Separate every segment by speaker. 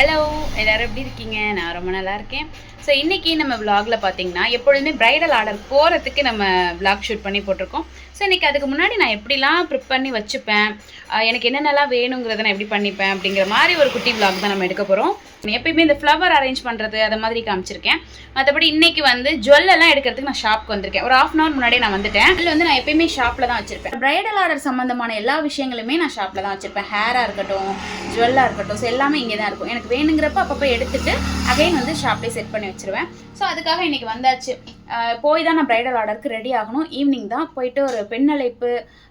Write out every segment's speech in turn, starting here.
Speaker 1: Hello எல்லோரும் எப்படி இருக்கீங்க? நான் ரொம்ப நல்லா இருக்கேன். ஸோ இன்றைக்கி நம்ம vlogல பார்த்தீங்கன்னா எப்பொழுதுமே ப்ரைடல் ஆர்டர் போகிறதுக்கு நம்ம vlog ஷூட் பண்ணி போட்டிருக்கோம். ஸோ இன்றைக்கி அதுக்கு முன்னாடி நான் எப்படிலாம் ப்ரிப் பண்ணி வச்சுப்பேன்? எனக்கு என்னென்னலாம் வேணுங்கிறத நான் எப்படி பண்ணிப்பேன் அப்படிங்கிற மாதிரி ஒரு குட்டி vlog தான் நம்ம எடுக்க போகிறோம் எப்பயுமே இந்த ஃப்ளவர் அரேஞ்ச் பண்ணுறது அதை மாதிரி காமிச்சிருக்கேன். மற்றபடி இன்றைக்கி வந்து ஜுவல்லெல்லாம் எடுக்கிறதுக்கு நான் ஷாப்க்கு வந்திருக்கேன். ஒரு ஆஃப் அன் அவர் முன்னாடியே நான் வந்துட்டேன். இல்லை வந்து நான் எப்பயுமே ஷாப்பில் தான் வச்சிருப்பேன். ப்ரைடல் ஆர்டர் சம்மந்தமான எல்லா விஷயங்களுமே நான் ஷாப்பில் தான் வச்சிருப்பேன். ஹேராக இருக்கட்டும் ஜுவல்லாக இருக்கட்டும் ஸோ எல்லாமே இங்கே தான் இருக்கும். எனக்கு வேணுங்கிறப்ப அப்பப்போ எடுத்துட்டு அகைன் வந்து ஷாப்லேயே செட் பண்ணி வச்சிருவேன். ஸோ அதுக்காக இன்றைக்கி வந்தாச்சு. போய் தான் நான் ப்ரைடல் ஆர்டருக்கு ரெடி ஆகணும். ஈவினிங் தான். போயிட்டு ஒரு பெண்ணழைப்பு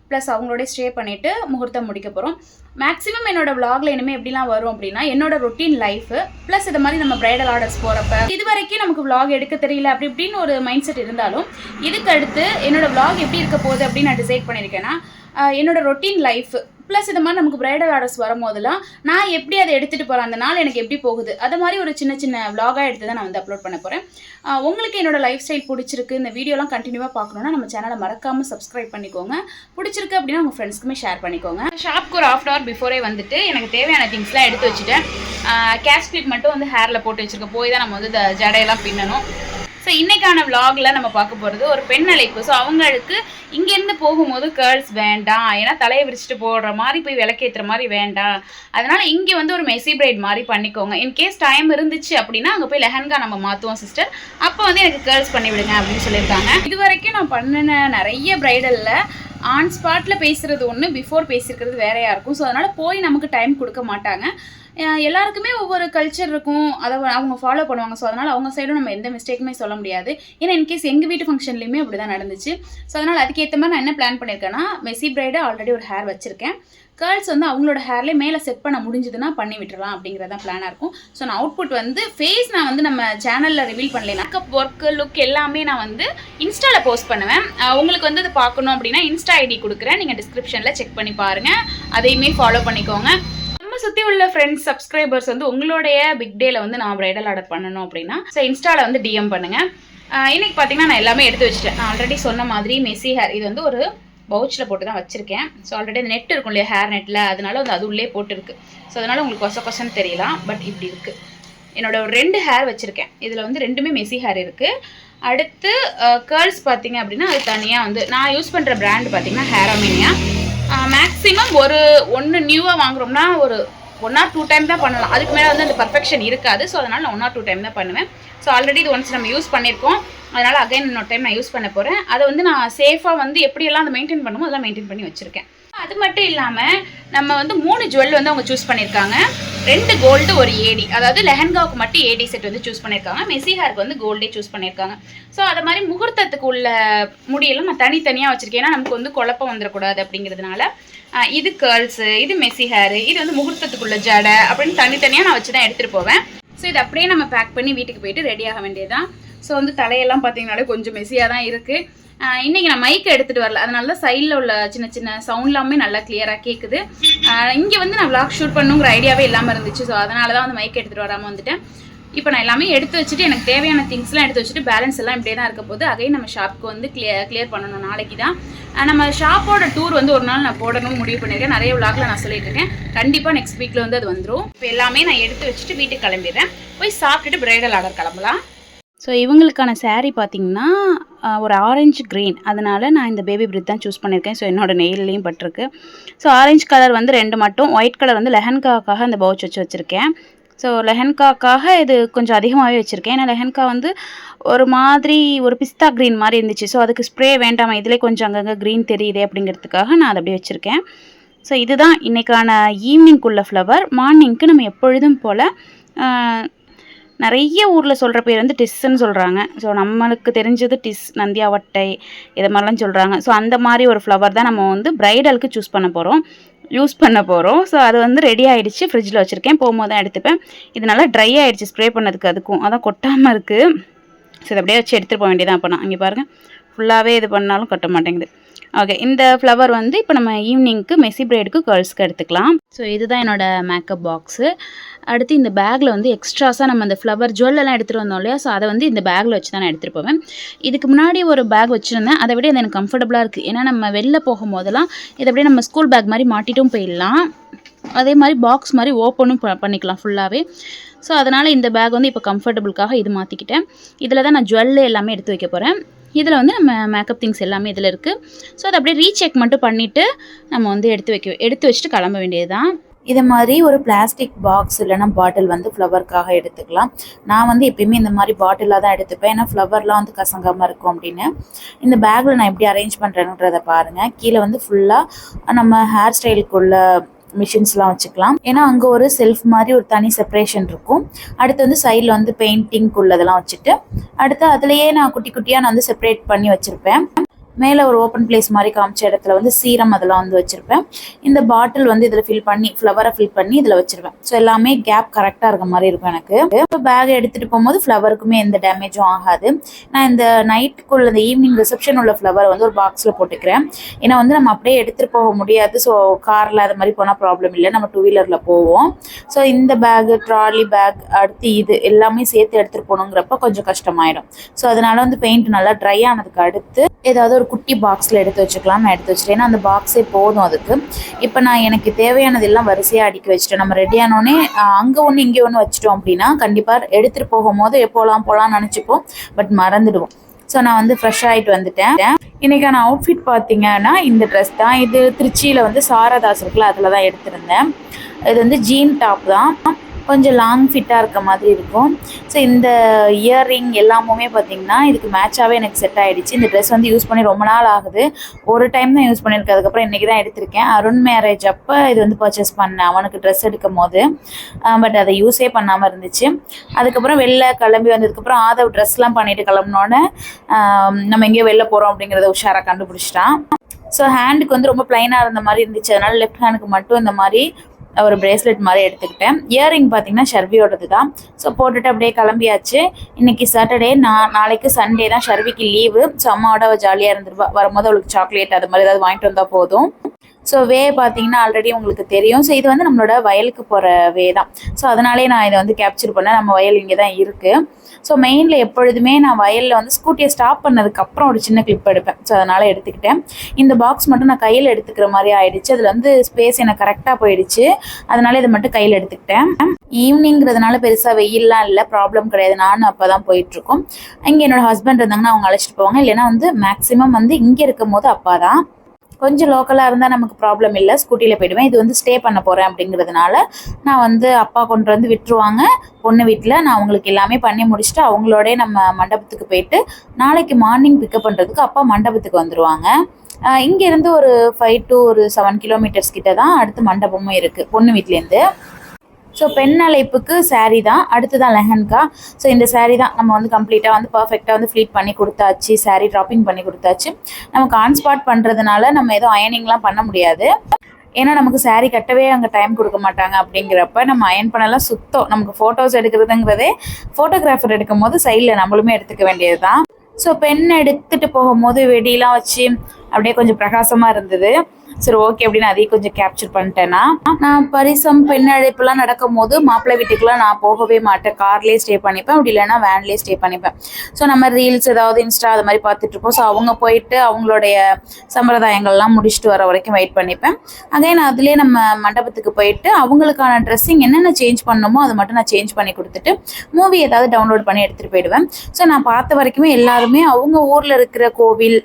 Speaker 1: ப்ளஸ் அவங்களோட ஸ்டே பண்ணிவிட்டு முகூர்த்தம் முடிக்க போகிறோம் மேக்ஸிமம் என்னோட விளாகில் இனிமேல் எப்படிலாம் வரும் அப்படின்னா என்னோட ரொட்டீன் லைஃப் ப்ளஸ் இது மாதிரி நம்ம பிரைடல் ஆர்டர்ஸ் போகிறப்ப இது வரைக்கும் நமக்கு விளாக் எடுக்க தெரியல அப்படி இப்படின்னு ஒரு மைண்ட் செட் இருந்தாலும் இதுக்கு அடுத்து என்னோட விளாக் எப்படி இருக்க போகுது அப்படின்னு நான் டிசைட் பண்ணியிருக்கேன்னா என்னோட ரொட்டீன் லைஃப் ப்ளஸ் இது மாதிரி நமக்கு பிரைடல் ஆர்டர்ஸ் வரும்போதெல்லாம் நான் எப்படி அதை எடுத்துகிட்டு போகிறேன் அந்த நாள் எனக்கு எப்படி போகுது? அது மாதிரி ஒரு சின்ன சின்ன vlog-ஆ எடுத்து தான் நான் வந்து அப்லோட் பண்ண போகிறேன் உங்களுக்கு என்னோட லைஃப் ஸ்டைல் பிடிச்சிருக்கு இந்த வீடியோலாம் கண்டினியூவாக பார்க்கணுன்னா நம்ம சேனலை மறக்காமல் சப்ஸ்கிரைப் பண்ணிக்கோங்க. பிடிச்சிருக்கு அப்படின்னா உங்கள் ஃப்ரெண்ட்ஸ்க்குமே ஷேர் பண்ணிக்கோங்க. ஷாப்க்கு ஒரு ஆஃப் ஹவர் பிஃபோரே வந்துட்டு எனக்கு தேவையான திங்ஸ்லாம் எடுத்து வச்சுட்டேன். கேஷ் கிளிப் மட்டும் வந்து ஹேரில் போட்டு வச்சுருக்கேன். போய் தான் நம்ம வந்து இந்த ஜடையெல்லாம் பின்னணும். ஸோ இன்னைக்கான விலாகில் நம்ம பார்க்க போகிறது ஒரு பெண் அழைப்பு ஸோ அவங்களுக்கு இங்கேருந்து போகும்போது கேர்ள்ஸ் வேண்டாம். ஏன்னா தலையை விரிச்சிட்டு போடுற மாதிரி போய் விளக்கேற்றுற மாதிரி வேண்டாம். அதனால் இங்கே வந்து ஒரு மெஸ்ஸி பிரைட் மாதிரி பண்ணிக்கோங்க. இன்கேஸ் டைம் இருந்துச்சு அப்படின்னா அங்கே போய் லெஹங்கா நம்ம மாற்றுவோம் சிஸ்டர் அப்போ வந்து எனக்கு கேர்ள்ஸ் பண்ணி விடுங்க அப்படின்னு சொல்லியிருக்காங்க. இது வரைக்கும் நான் பண்ணின நிறைய பிரைடலில் ஆன் ஸ்பாட்டில் பேசுகிறது ஒன்று பிஃபோர் பேசியிருக்கிறது வேறையாக இருக்கும் ஸோ அதனால் போய் நமக்கு டைம் கொடுக்க மாட்டாங்க. எல்லாருக்குமே ஒவ்வொரு கல்ச்சர் இருக்கும். அதை அவங்க ஃபாலோ பண்ணுவாங்க. ஸோ அதனால் அவங்க சைடும் நம்ம எந்த மிஸ்டேக்குமே சொல்ல முடியாது. ஏன்னா இன்கேஸ் எங்கள் வீட்டு ஃபங்க்ஷன்லேயுமே அப்படி தான் நடந்துச்சு. ஸோ அதனால் அதுக்கேற்ற மாதிரி நான் என்ன பிளான் பண்ணியிருக்கேன்னா மெஸ்ஸி பிரைடு ஆல்ரெடி ஒரு ஹேர் வச்சுருக்கேன். கேர்ள்ஸ் வந்து அவங்களோட ஹேர்லேயே மேலே செட் பண்ண முடிஞ்சதுன்னா பண்ணி விட்டுறலாம் அப்படிங்கிறது தான் பிளானாக இருக்கும். ஸோ நான் அவுட்புட் வந்து ஃபேஸ் நான் வந்து நம்ம சேனலில் ரிவீல் பண்ணல மேக்கப் ஒர்க்கு லுக் எல்லாமே நான் வந்து இன்ஸ்டாவில் போஸ்ட் பண்ணுவேன். உங்களுக்கு வந்து அது பார்க்கணும் அப்படின்னா இன்ஸ்டா ஐடி கொடுக்குறேன். நீங்கள் டிஸ்கிரிப்ஷனில் செக் பண்ணி பாருங்கள் அதையுமே ஃபாலோ பண்ணிக்கோங்க. உங்களை சுற்றி உள்ள ஃப்ரெண்ட்ஸ் சப்ஸ்கிரைபர்ஸ் வந்து உங்களுடைய பிக் டேல வந்து நான் பிரைடல் ஆர்டர் பண்ணணும் அப்படின்னா ஸோ இன்ஸ்டாவில் வந்து டிஎம் பண்ணுங்கள் இன்னைக்கு பார்த்தீங்கன்னா நான் எல்லாமே எடுத்து வச்சுட்டேன். நான் ஆல்ரெடி சொன்ன மாதிரி மெஸ்ஸி ஹேர் இது வந்து ஒரு பவுச்சில் போட்டு தான் வச்சுருக்கேன். ஸோ ஆல்ரெடி அந்த நெட் இருக்கும் இல்லையா ஹேர் நெட்டில் அதனால வந்து அது உள்ளே போட்டுருக்கு. ஸோ அதனால உங்களுக்கு கொச கொசன்னு தெரியலாம் பட் இப்படி இருக்குது என்னோட ஒரு ரெண்டு ஹேர் வச்சுருக்கேன். இதில் வந்து ரெண்டுமே மெஸ்ஸி ஹேர் இருக்குது அடுத்து கேர்ள்ஸ் பார்த்தீங்க அப்படின்னா அது தனியாக வந்து நான் யூஸ் பண்ணுற பிராண்ட் பார்த்தீங்கன்னா ஹேராமினியா மேக்ஸிமம் ஒரு ஒன்று நியூவாக வாங்குறோம்னா ஒரு ஒன் ஆர் டூ டைம் தான் பண்ணலாம். அதுக்கு மேலே வந்து அந்த பர்ஃபெக்ஷன் இருக்காது. ஸோ அதனால் நான் ஒன் ஆர் டூ டைம் தான் பண்ணுவேன். ஸோ ஆல்ரெடி இது ஒன்ஸ் நம்ம யூஸ் பண்ணியிருக்கோம். அதனால் அகைன் இன்னொரு டைம் நான் யூஸ் பண்ண போகிறேன் அதை வந்து நான் சேஃபாக வந்து எப்படியெல்லாம் அதை மெயின்டைன் பண்ணுமோ அதெல்லாம் மெயின்டைன் பண்ணி வச்சுருக்கேன். அது மட்டும் இல்லாமல் நம்ம வந்து மூணு ஜுவல் வந்து அவங்க சூஸ் பண்ணியிருக்காங்க. ரெண்டு கோல்டு ஒரு ஏடி அதாவது லெஹன்காவுக்கு மட்டும் ஏடி செட் வந்து சூஸ் பண்ணியிருக்காங்க. மெஸ்ஸி வந்து கோல்டே சூஸ் பண்ணியிருக்காங்க. ஸோ அதை மாதிரி முகூர்த்தத்துக்கு உள்ள முடியெல்லாம் நான் தனித்தனியாக வச்சுருக்கேன். ஏன்னா நமக்கு வந்து குழப்பம் வந்துடக்கூடாது அப்படிங்கிறதுனால. இது கேர்ள்ஸு இது மெஸ்ஸி ஹேரு இது வந்து முகூர்த்தத்துக்குள்ள ஜடை அப்படின்னு தனித்தனியாக நான் வச்சு தான் எடுத்துகிட்டு போவேன். ஸோ இது அப்படியே நம்ம பேக் பண்ணி வீட்டுக்கு போயிட்டு ரெடி வேண்டியதுதான். ஸோ வந்து தலையெல்லாம் பார்த்தீங்கனாலே கொஞ்சம் மெஸ்ஸியாக தான் இருக்குது இன்றைக்கி நான் மைக் எடுத்துகிட்டு வரல. அதனால தான் சைடில் உள்ள சின்ன சின்ன சவுண்ட்லாமே நல்லா கிளியராக கேட்குது இங்கே வந்து நான் விளாக் ஷூட் பண்ணுங்கிற ஐடியாவே இல்லாமல் இருந்துச்சு. ஸோ அதனால தான் வந்து மைக் எடுத்துகிட்டு வராமல் வந்துட்டேன். இப்போ நான் எல்லாமே எடுத்து வச்சுட்டு எனக்கு தேவையான திங்ஸ்லாம் எடுத்து வச்சுட்டு பேலன்ஸ் எல்லாம் இப்படியே தான் இருக்க போது அகைன் நம்ம ஷாப்புக்கு வந்து கிளியர் கிளியர் பண்ணணும் நாளைக்கு தான். நம்ம ஷாப்போட டூர் வந்து ஒரு நாள் நான் போடணும்னு முடிவு பண்ணியிருக்கேன். நிறைய விளாக்ல நான் சொல்லிட்டு இருக்கேன். கண்டிப்பாக நெக்ஸ்ட் வீக்கில் வந்து அது வந்துடும் இப்போ எல்லாமே நான் எடுத்து வச்சுட்டு வீட்டுக்கு கிளம்பிடுறேன். போய் சாப்பிட்டுட்டு பிரைடல் ஆர்டர் கிளம்பலாம். ஸோ இவங்களுக்கான சேரீ பார்த்தீங்கன்னா ஒரு ஆரஞ்சு க்ரீன் அதனால் நான் இந்த பேபி பிரித் தான் சூஸ் பண்ணியிருக்கேன். ஸோ என்னோட நெயிலையும் பட்டிருக்கு. ஸோ ஆரஞ்சு கலர் வந்து ரெண்டு மட்டும். ஒயிட் கலர் வந்து லெஹன்காக்காக அந்த பவுச் வச்சு வச்சுருக்கேன். ஸோ லெஹன்காக்காக இது கொஞ்சம் அதிகமாகவே வச்சுருக்கேன். ஏன்னா லெஹன்கா வந்து ஒரு மாதிரி ஒரு பிஸ்தா க்ரீன் மாதிரி இருந்துச்சு. ஸோ அதுக்கு ஸ்ப்ரே வேண்டாமா. இதிலே கொஞ்சம் அங்கங்கே க்ரீன் தெரியுதே அப்படிங்கிறதுக்காக நான் அதை அப்படியே வச்சுருக்கேன். ஸோ இதுதான் இன்றைக்கான ஈவினிங்குள்ள ஃப்ளவர். மார்னிங்க்கு நம்ம எப்பொழுதும் போல் நிறைய ஊரில் சொல்கிற பேர் வந்து டிஸ்ன்னு சொல்கிறாங்க ஸோ நம்மளுக்கு தெரிஞ்சது டிஸ் நந்தியாவட்டை இது மாதிரிலாம் சொல்கிறாங்க ஸோ அந்த மாதிரி ஒரு ஃப்ளவர் தான் நம்ம வந்து ப்ரைடலுக்கு சூஸ் பண்ண போகிறோம் யூஸ் பண்ண போகிறோம் ஸோ அது வந்து ரெடி ஆகிடுச்சு ஃப்ரிட்ஜில் வச்சுருக்கேன். போகும்போது தான் எடுத்துப்பேன். இது நல்லா ட்ரை ஆகிடுச்சு ஸ்ப்ரே பண்ணதுக்கு அதுக்கும். அதான் கொட்டாமல் இருக்குது ஸோ இதை அப்படியே வச்சு எடுத்துகிட்டு போக வேண்டியதான் அப்போ நான் இங்கே பாருங்கள் ஃபுல்லாகவே இது பண்ணாலும் கொட்ட மாட்டேங்குது. ஓகே இந்த ஃப்ளவர் வந்து இப்போ நம்ம ஈவினிங்க்கு மெஸ்ஸி பிரைடுக்கு கேர்ள்ஸ்க்கு எடுத்துக்கலாம். ஸோ இதுதான் என்னோட மேக்கப் பாக்ஸு அடுத்து இந்த பேக்கில் வந்து எக்ஸ்ட்ராஸாக நம்ம அந்த ஃப்ளவர் ஜுவல்லெல்லாம் எடுத்துகிட்டு வந்தோம் இல்லையா? ஸோ அதை வந்து இந்த பேக்கில் வச்சு தான் நான் எடுத்துகிட்டு போவேன். இதுக்கு முன்னாடி ஒரு பேக் வச்சுருந்தேன். அதை விட அது எனக்கு கம்ஃபர்டபுளாக இருக்குது ஏன்னா நம்ம வெளில போகும்போதெல்லாம் இதை அப்படியே நம்ம ஸ்கூல் பேக் மாதிரி மாட்டிட்டும் போயிடலாம். அதே மாதிரி பாக்ஸ் மாதிரி ஓப்பனும் ப பண்ணிக்கலாம் ஃபுல்லாகவே ஸோ அதனால் இந்த பேக் வந்து இப்போ கம்ஃபர்டபுளுக்காக இது மாற்றிக்கிட்டேன் இதில் தான் நான் ஜுவல்லு எல்லாமே எடுத்து வைக்க போகிறேன் இதில் வந்து நம்ம மேக்கப் திங்ஸ் எல்லாமே இதில் இருக்குது ஸோ அதை அப்படியே ரீசெக் மட்டும் பண்ணிவிட்டு நம்ம வந்து எடுத்து வைக்க எடுத்து வச்சுட்டு கிளம்ப வேண்டியது தான்
Speaker 2: இதை மாதிரி ஒரு பிளாஸ்டிக் பாக்ஸ் இல்லைன்னா பாட்டில் வந்து ஃப்ளவருக்காக எடுத்துக்கலாம். நான் வந்து எப்பயுமே இந்த மாதிரி பாட்டிலாக தான் எடுத்துப்பேன். ஏன்னா ஃப்ளவர்லாம் வந்து கசங்காமல் இருக்கும் அப்படின்னு. இந்த பேக்கில் நான் எப்படி அரேஞ்ச் பண்ணுறேன்றதை பாருங்கள் கீழே வந்து ஃபுல்லாக நம்ம ஹேர் ஸ்டைலுக்குள்ள மிஷின்ஸ்லாம் வச்சுக்கலாம். ஏன்னா அங்கே ஒரு செல்ஃப் மாதிரி ஒரு தனி செப்பரேஷன் இருக்கும். அடுத்து வந்து சைடில் வந்து பெயிண்டிங் உள்ளதெல்லாம் வச்சுட்டு அடுத்து அதுலேயே நான் குட்டி குட்டியாக நான் வந்து செப்பரேட் பண்ணி வச்சுருப்பேன். மேலே ஒரு ஓப்பன் பிளேஸ் மாதிரி காமிச்ச இடத்துல வந்து சீரம் அதெல்லாம் வந்து வச்சுருப்பேன். இந்த பாட்டில் வந்து இதில் ஃபில் பண்ணி ஃப்ளவரை ஃபில் பண்ணி இதில் வச்சுருவேன். ஸோ எல்லாமே கேப் கரெக்டாக இருக்க மாதிரி இருக்கும் எனக்கு. இப்போ பேக் எடுத்துகிட்டு போகும்போது ஃப்ளவருக்குமே எந்த டேமேஜும் ஆகாது. நான் இந்த நைட்டுக்குள்ள இந்த ஈவினிங் ரிசப்ஷன் உள்ள ஃப்ளவர் வந்து ஒரு பாக்ஸில் போட்டுக்கிறேன். ஏன்னா வந்து நம்ம அப்படியே எடுத்துகிட்டு போக முடியாது. ஸோ காரில் அது மாதிரி போனால் ப்ராப்ளம் இல்லை. நம்ம டூ வீலரில் போவோம். ஸோ இந்த பேகு ட்ராலி பேக் அடுத்து இது எல்லாமே சேர்த்து எடுத்துகிட்டு போகணுங்கிறப்ப கொஞ்சம் கஷ்டமாயிடும். ஸோ அதனால வந்து பெயிண்ட் நல்லா ட்ரை ஆனதுக்கு அடுத்து ஏதாவது ஒரு குட்டி பாக்ஸில் எடுத்து வச்சுக்கலாம் நான் எடுத்து வச்சுட்டேன். ஏன்னா அந்த பாக்ஸே போதும் அதுக்கு. இப்போ நான் எனக்கு தேவையானது எல்லாம் வரிசையாக அடுக்கி வச்சுட்டேன். நம்ம ரெடியானோடனே அங்கே ஒன்று இங்கே ஒன்று வச்சுட்டோம் அப்படின்னா கண்டிப்பாக எடுத்துகிட்டு போகும்போது எப்போலாம் போகலாம்னு நினச்சிப்போம். பட் மறந்துடுவோம். ஸோ நான் வந்து ஃப்ரெஷ் ஆகிட்டு வந்துட்டேன். இன்றைக்கான அவுட்ஃபிட் பார்த்தீங்கன்னா இந்த ட்ரெஸ் தான். இது திருச்சியில் வந்து சாரதாஸ் இருக்குல்ல அதில் தான் எடுத்திருந்தேன். இது வந்து ஜீன் டாப் தான். கொஞ்சம் லாங் ஃபிட்டாக இருக்க மாதிரி இருக்கும். ஸோ இந்த இயர்ரிங் எல்லாமுமே பார்த்தீங்கன்னா இதுக்கு மேட்சாகவே எனக்கு செட் ஆகிடுச்சு இந்த ட்ரெஸ் வந்து யூஸ் பண்ணி ரொம்ப நாள் ஆகுது. ஒரு டைம் தான் யூஸ் பண்ணியிருக்கேன். அதுக்கப்புறம் இன்றைக்கி தான் எடுத்திருக்கேன். அருண் மேரேஜ் அப்போ இது வந்து பர்ச்சேஸ் பண்ணேன். அவனுக்கு ட்ரெஸ் எடுக்கும் போது. பட் அதை யூஸே பண்ணாமல் இருந்துச்சு. அதுக்கப்புறம் வெளில கிளம்பி வந்ததுக்கப்புறம் ஆதவ் ட்ரெஸ்லாம் பண்ணிட்டு கிளம்புனோன்னே நம்ம எங்கேயோ வெளில போகிறோம் அப்படிங்கிறத உஷாராக கண்டுபிடிச்சிட்டான். ஸோ ஹேண்டுக்கு வந்து ரொம்ப ப்ளைனாக இருந்த மாதிரி இருந்துச்சு. அதனால லெஃப்ட் ஹேண்டுக்கு மட்டும் இந்த மாதிரி ஒரு பிரேஸ்லெட் மாதிரி எடுத்துக்கிட்டேன். இயரிங் பார்த்தீங்கன்னா ஷர்வியோடது தான் ஸோ போட்டுட்டு அப்படியே கிளம்பியாச்சு. இன்னைக்கு சாட்டர்டே நான் நாளைக்கு சண்டே தான் ஷர்விக்கு லீவு ஸோ அம்மாவோட ஜாலியாக இருந்துருவா. வரும்போது அவளுக்கு சாக்லேட் அது மாதிரி ஏதாவது வாங்கிட்டு வந்தால் போதும். ஸோ வே பார்த்தீங்கன்னா ஆல்ரெடி உங்களுக்கு தெரியும். ஸோ இது வந்து நம்மளோட வயலுக்கு போகிற வே தான். ஸோ அதனாலே நான் இதை வந்து கேப்சர் பண்ணேன். நம்ம வயல் இங்கே தான் இருக்குது ஸோ மெயினில் எப்பொழுதுமே நான் வயலில் வந்து ஸ்கூட்டியை ஸ்டாப் பண்ணதுக்கப்புறம் ஒரு சின்ன கிளிப் எடுப்பேன். ஸோ அதனால் எடுத்துக்கிட்டேன். இந்த பாக்ஸ் மட்டும் நான் கையில் எடுத்துக்கிற மாதிரி ஆயிடுச்சு. அதில் வந்து ஸ்பேஸ் எனக்கு கரெக்டாக போயிடுச்சு. அதனால இதை மட்டும் கையில் எடுத்துக்கிட்டேன். ஈவினிங்கிறதுனால பெருசாக வெயில்லாம் இல்லை. ப்ராப்ளம் கிடையாது. நானும் அப்போ தான் போயிட்டுருக்கோம். இங்கே என்னோட ஹஸ்பண்ட் இருந்தாங்கன்னா அவங்க அழைச்சிட்டு போவாங்க. இல்லைன்னா வந்து மேக்ஸிமம் வந்து இங்கே இருக்கும் போது அப்பா தான். கொஞ்சம் லோக்கலாக இருந்தால் நமக்கு ப்ராப்ளம் இல்லை. ஸ்கூட்டியில் போயிடுவேன். இது வந்து ஸ்டே பண்ண போகிறேன் அப்படிங்கிறதுனால நான் வந்து அப்பா கொண்டு வந்து விட்டுருவாங்க. பொண்ணு வீட்டில் நான் அவங்களுக்கு எல்லாமே பண்ணி முடிச்சுட்டு அவங்களோடய நம்ம மண்டபத்துக்கு போயிட்டு நாளைக்கு மார்னிங் பிக்கப் பண்ணுறதுக்கு அப்பா மண்டபத்துக்கு வந்துடுவாங்க இங்கேருந்து ஒரு ஃபைவ் டு ஒரு செவன் கிலோமீட்டர்ஸ் கிட்ட தான் அடுத்து மண்டபமும் இருக்குது பொண்ணு வீட்லேருந்து ஸோ பெண் அழைப்புக்கு saree தான். அடுத்து தான் லெஹன்கா. ஸோ இந்த saree தான் நம்ம வந்து கம்ப்ளீட்டாக வந்து பர்ஃபெக்டாக வந்து ஃப்ளீட் பண்ணி கொடுத்தாச்சு. saree ட்ராப்பிங் பண்ணி கொடுத்தாச்சு. நமக்கு ஆன்ஸ்பாட் பண்ணுறதுனால நம்ம எதுவும் அயனிங்லாம் பண்ண முடியாது. ஏன்னா நமக்கு saree கட்டவே அங்கே டைம் கொடுக்க மாட்டாங்க அப்படிங்கிறப்ப நம்ம அயன் பண்ணலாம் சுத்தம். நமக்கு ஃபோட்டோஸ் எடுக்கிறதுங்கிறதே ஃபோட்டோகிராஃபர் எடுக்கும் போது சைடில் நம்மளுமே எடுத்துக்க வேண்டியது தான் ஸோ பென் எடுத்துகிட்டு போகும்போது வெடியெலாம் வச்சு அப்படியே கொஞ்சம் பிரகாசமாக இருந்தது. சரி ஓகே அப்படின்னு அதையும் கொஞ்சம் கேப்சர் பண்ணிட்டேன்னா நான் பரிசம் பெண் அழைப்புலாம் நடக்கும் போது மாப்பிள்ளை வீட்டுக்குலாம் நான் போகவே மாட்டேன். கார்லேயே ஸ்டே பண்ணிப்பேன். அப்படி இல்லைன்னா வேன்லேயே ஸ்டே பண்ணிப்பேன். ஸோ நம்ம ரீல்ஸ் ஏதாவது இன்ஸ்டா அது மாதிரி பார்த்துட்டு இருப்போம். ஸோ அவங்க போயிட்டு அவங்களுடைய சம்பிரதாயங்கள்லாம் முடிச்சுட்டு வர வரைக்கும் வெயிட் பண்ணிப்பேன். அகைன் அதுலேயே நம்ம மண்டபத்துக்கு போயிட்டு அவங்களுக்கான ட்ரெஸ்ஸிங் என்னென்ன சேஞ்ச் பண்ணணுமோ அதை மட்டும் நான் சேஞ்ச் பண்ணி கொடுத்துட்டு மூவி ஏதாவது டவுன்லோட் பண்ணி எடுத்துகிட்டு போயிடுவேன். ஸோ நான் பார்த்த வரைக்குமே எல்லாருமே அவங்க ஊரில் இருக்கிற கோவில்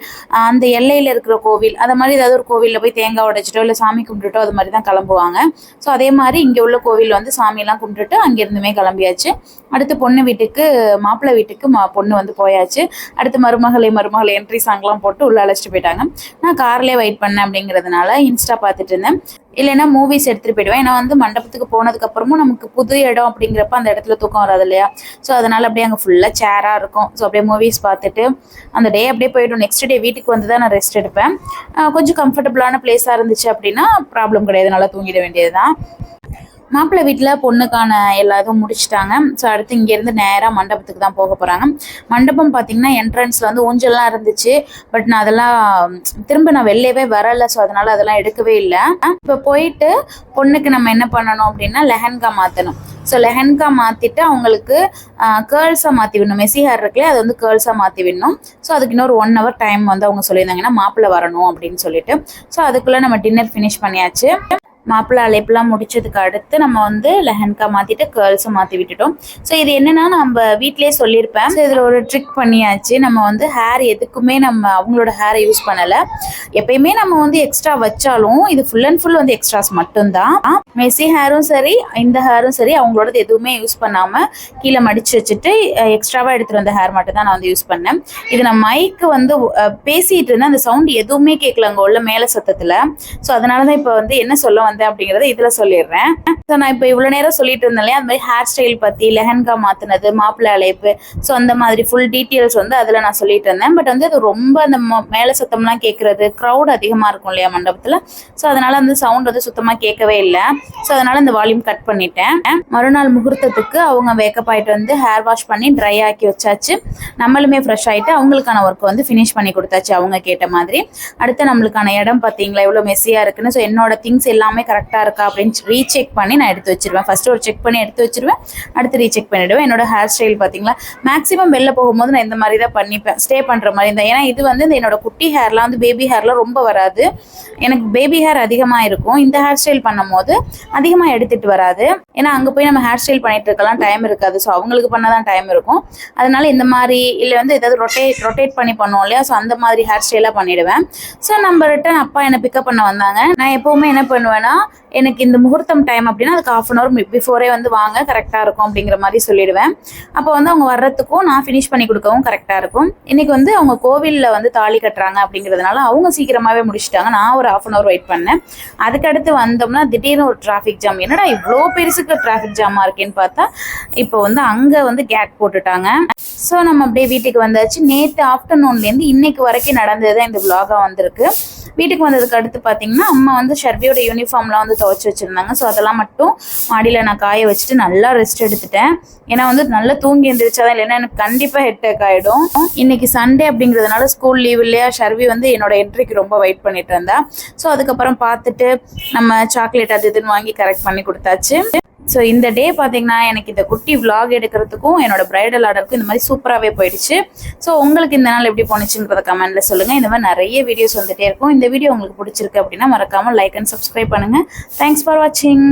Speaker 2: அந்த எல்லையில் இருக்கிற கோவில் அந்த மாதிரி ஏதாவது ஒரு கோவிலில் போய் தேங்காய் உடைச்சிட்டோ இல்லை சாமி கும்பிட்டுட்டோ அது மாதிரி தான் கிளம்புவாங்க. ஸோ அதே மாதிரி இங்கே உள்ள கோவில் வந்து சாமியெல்லாம் கும்பிட்டுட்டு அங்கேருந்துமே கிளம்பியாச்சு. அடுத்து பொண்ணு வீட்டுக்கு மாப்பிள்ளை வீட்டுக்கு மா பொண்ணு வந்து போயாச்சு. அடுத்து மருமகளை மருமகளை என்ட்ரி சாங்லாம் போட்டு உள்ளே அழைச்சிட்டு போயிட்டாங்க. நான் கார்லேயே வெயிட் பண்ணேன் அப்படிங்கிறதுனால இன்ஸ்டா பார்த்துட்டு இருந்தேன். இல்லைன்னா மூவிஸ் எடுத்துகிட்டு போயிடுவேன். ஏன்னா வந்து மண்டபத்துக்கு போனதுக்கு அப்புறமும் நமக்கு புது இடம் அப்படிங்கிறப்ப அந்த இடத்துல தூக்கம் வராது இல்லையா? ஸோ அதனால அப்படியே அங்கே ஃபுல்லாக சேராக இருக்கும். ஸோ அப்படியே மூவிஸ் பார்த்துட்டு அந்த டே அப்படியே போயிடும். நெக்ஸ்ட் டே வீட்டுக்கு வந்து தான் நான் ரெஸ்ட் எடுப்பேன். கொஞ்சம் கம்ஃபர்டபுளான பிளேஸாக இருந்துச்சு அப்படின்னா ப்ராப்ளம் கிடையாது. நல்லா தூங்கிட வேண்டியது தான் மாப்பிள்ளை வீட்டில் பொண்ணுக்கான எல்லா இதுவும் முடிச்சிட்டாங்க. ஸோ அடுத்து இங்கேருந்து நேராக மண்டபத்துக்கு தான் போக போகிறாங்க மண்டபம் பார்த்தீங்கன்னா என்ட்ரன்ஸில் வந்து ஊஞ்சல்லாம் இருந்துச்சு. பட் நான் அதெல்லாம் திரும்ப நான் வெளிலவே வரலை. ஸோ அதனால் அதெல்லாம் எடுக்கவே இல்லை. இப்போ போயிட்டு பொண்ணுக்கு நம்ம என்ன பண்ணணும் அப்படின்னா லெஹன்கா மாற்றணும் ஸோ லெஹன்கா மாற்றிட்டு அவங்களுக்கு கேர்ள்ஸாக மாற்றி விடணும். மெஸ்ஸி ஹேர் இருக்குல்லையே அது வந்து கேர்ள்ஸாக மாற்றி விடணும். ஸோ அதுக்கு இன்னொரு ஒன் ஹவர் டைம் வந்து அவங்க சொல்லியிருந்தாங்கன்னா மாப்பிள்ளை வரணும் அப்படின்னு சொல்லிட்டு. ஸோ அதுக்குள்ளே நம்ம டின்னர் ஃபினிஷ் பண்ணியாச்சு. மாப்பிள்ளை அழைப்புலாம் முடிச்சதுக்கு அடுத்து நம்ம வந்து லெஹன்கா மாற்றிட்டு கேர்ள்ஸும் மாற்றி விட்டுட்டோம். ஸோ இது என்னன்னா நம்ம வீட்டிலேயே சொல்லியிருப்பேன். ஸோ இதில் ஒரு ட்ரிக் பண்ணியாச்சு. நம்ம வந்து ஹேர் எதுக்குமே நம்ம அவங்களோட ஹேரை யூஸ் பண்ணலை. எப்பயுமே நம்ம வந்து எக்ஸ்ட்ரா வச்சாலும் இது ஃபுல் அண்ட் ஃபுல் வந்து எக்ஸ்ட்ராஸ் மட்டும்தான். மெஸ்ஸி ஹேரும் சரி இந்த ஹேரும் சரி அவங்களோடது எதுவுமே யூஸ் பண்ணாமல் கீழே மடிச்சு வச்சுட்டு எக்ஸ்ட்ராவாக எடுத்துகிட்டு வந்த ஹேர் மட்டும் தான் நான் வந்து யூஸ் பண்ணேன். இது நான் மைக்கு வந்து பேசிகிட்டு பேசிட்டு இருந்தேன். அந்த சவுண்ட் எதுவுமே கேட்கல அங்கே உள்ள மேலே சத்தத்தில். ஸோ அதனால தான் இப்போ வந்து என்ன சொல்ல வந்தேன் அப்படிங்கறத இதில் சொல்லிடுறேன். ஸோ நான் இப்போ இவ்வளோ நேரம் சொல்லிட்டு இருந்தேன் இல்லையா? அந்த மாதிரி ஹேர் ஸ்டைல் பற்றி லெஹன்கா மாற்றினது மாப்பிள்ளை அழைப்பு. ஸோ அந்த மாதிரி ஃபுல் டீட்டெயில்ஸ் வந்து அதில் நான் சொல்லிட்டு இருந்தேன். பட் வந்து அது ரொம்ப அந்த ம- மேலே சத்தம்லாம் கேட்குறது க்ரௌட் அதிகமாக இருக்கும் இல்லையா மண்டபத்தில்? ஸோ அதனால அந்த சவுண்ட் வந்து சுத்தமாக கேட்கவே இல்லை. ஸோ அதனால அந்த வால்யூம் கட் பண்ணிட்டேன். மறுநாள் முகூர்த்தத்துக்கு அவங்க வேக்கப் ஆகிட்டு வந்து ஹேர் வாஷ் பண்ணி ட்ரை ஆக்கி வச்சாச்சு. நம்மளுமே ஃப்ரெஷ் ஆகிட்டு அவங்களுக்கான ஒர்க் வந்து ஃபினிஷ் பண்ணி கொடுத்தாச்சு அவங்க கேட்ட மாதிரி. அடுத்து நம்மளுக்கான இடம் பார்த்தீங்களா எவ்வளோ மெஸ்ஸியாக இருக்குன்னு. ஸோ என்னோட திங்ஸ் எல்லாமே கரெக்டாக இருக்கா அப்படின்னு ரீசெக் பண்ணி நான் எடுத்து வச்சிருவேன். ஃபர்ஸ்ட் ஒரு செக் பண்ணி எடுத்து வச்சிருவேன். அடுத்து ரீசெக் பண்ணிடுவேன். என்னோட ஹேர் ஸ்டைல் பார்த்தீங்களா? மேக்ஸிமம் வெளில போகும்போது நான் இந்த மாதிரி தான் பண்ணிப்பேன். ஸ்டே பண்ணுற மாதிரி இருந்தேன் ஏன்னா இது வந்து இந்த என்னோட குட்டி ஹேர்லாம் வந்து பேபி ஹேர்லாம் ரொம்ப வராது. எனக்கு பேபி ஹேர் அதிகமாக இருக்கும். இந்த ஹேர் ஸ்டைல் பண்ணும்போது அதிகமாக எடுத்துட்டு வராது. ஏன்னா அங்கே போய் நம்ம ஹேர் ஸ்டைல் பண்ணிட்டு இருக்கலாம். டைம் இருக்காது. ஸோ அவங்களுக்கு பண்ண தான் டைம் இருக்கும். அதனால இந்த மாதிரி இல்லை வந்து ஏதாவது ரொட்டேட் ரொட்டேட் பண்ணி பண்ணுவோம் இல்லையா? ஸோ அந்த மாதிரி ஹேர் ஸ்டைலாக பண்ணிடுவேன். ஸோ நம்ம ரிட்டன் அப்பா என்னை பிக்கப் பண்ண வந்தாங்க. நான் எப்போவுமே என்ன பண்ணுவேன்னா எனக்கு இந்த முகூர்த்தம் டைம் அப்படின்னா அதுக்கு ஆஃப் அன் ஹவர் பிஃபோரே வந்து வாங்க கரெக்டாக இருக்கும் அப்படிங்கிற மாதிரி சொல்லிடுவேன். அப்போ வந்து அவங்க வர்றதுக்கும் நான் ஃபினிஷ் பண்ணி கொடுக்கவும் கரெக்டாக இருக்கும். இன்னைக்கு வந்து அவங்க கோவிலில் வந்து தாலி கட்டுறாங்க அப்படிங்கிறதுனால அவங்க சீக்கிரமாகவே முடிச்சிட்டாங்க. நான் ஒரு ஆஃப் அன் ஹவர் வெயிட் பண்ணேன். அதுக்கடுத்து வந்தோம்னா திடீர்னு ஒரு டிராஃபிக் ஜாம் என்னடா இவ்வளோ பெருசுக்கு டிராஃபிக் ஜாமாக இருக்கேன்னு பார்த்தா இப்போ வந்து அங்கே வந்து கேட் போட்டுட்டாங்க. ஸோ நம்ம அப்படியே வீட்டுக்கு வந்தாச்சு. நேற்று ஆஃப்டர்நூன்லேருந்து இன்னைக்கு வரைக்கும் நடந்தது தான் இந்த விலாகாக வந்திருக்கு. வீட்டுக்கு வந்ததுக்கு அடுத்து பார்த்தீங்கன்னா அம்மா வந்து ஷர்வியோட யூனிஃபார்ம்லாம் வந்து துவைச்சி வச்சுருந்தாங்க. ஸோ அதெல்லாம் மட்டும் மாடியில் நான் காய வச்சுட்டு நல்லா ரெஸ்ட் எடுத்துட்டேன். ஏன்னா வந்து நல்லா தூங்கி எழுந்திரிச்சாதான் இல்லைன்னா எனக்கு கண்டிப்பாக ஹெட் டேக் ஆகிடும் இன்னைக்கு சண்டே அப்படிங்கிறதுனால ஸ்கூல் லீவ் இல்லையா? ஷர்வி வந்து என்னோட என்ட்ரிக்கு ரொம்ப வெயிட் பண்ணிட்டு இருந்தா. ஸோ அதுக்கப்புறம் பார்த்துட்டு நம்ம சாக்லேட் அது இதுன்னு வாங்கி கரெக்ட் பண்ணி கொடுத்தாச்சு. ஸோ இந்த டே பார்த்தீங்கன்னா எனக்கு இந்த குட்டி vlog எடுக்கிறதுக்கும் என்னோட பிரைடல் ஆர்டருக்கும் இந்த மாதிரி சூப்பராகவே போயிடுச்சு. ஸோ உங்களுக்கு இந்த நாள் எப்படி போணுச்சுன்றத கமெண்ட்ல சொல்லுங்கள் இந்த மாதிரி நிறைய வீடியோஸ் வந்துட்டே இருக்கும். இந்த வீடியோ உங்களுக்கு பிடிச்சிருக்கு அப்படின்னா மறக்காமல் லைக் அண்ட் சப்ஸ்கிரைப் பண்ணுங்கள் தேங்க்ஸ் ஃபார் வாட்சிங்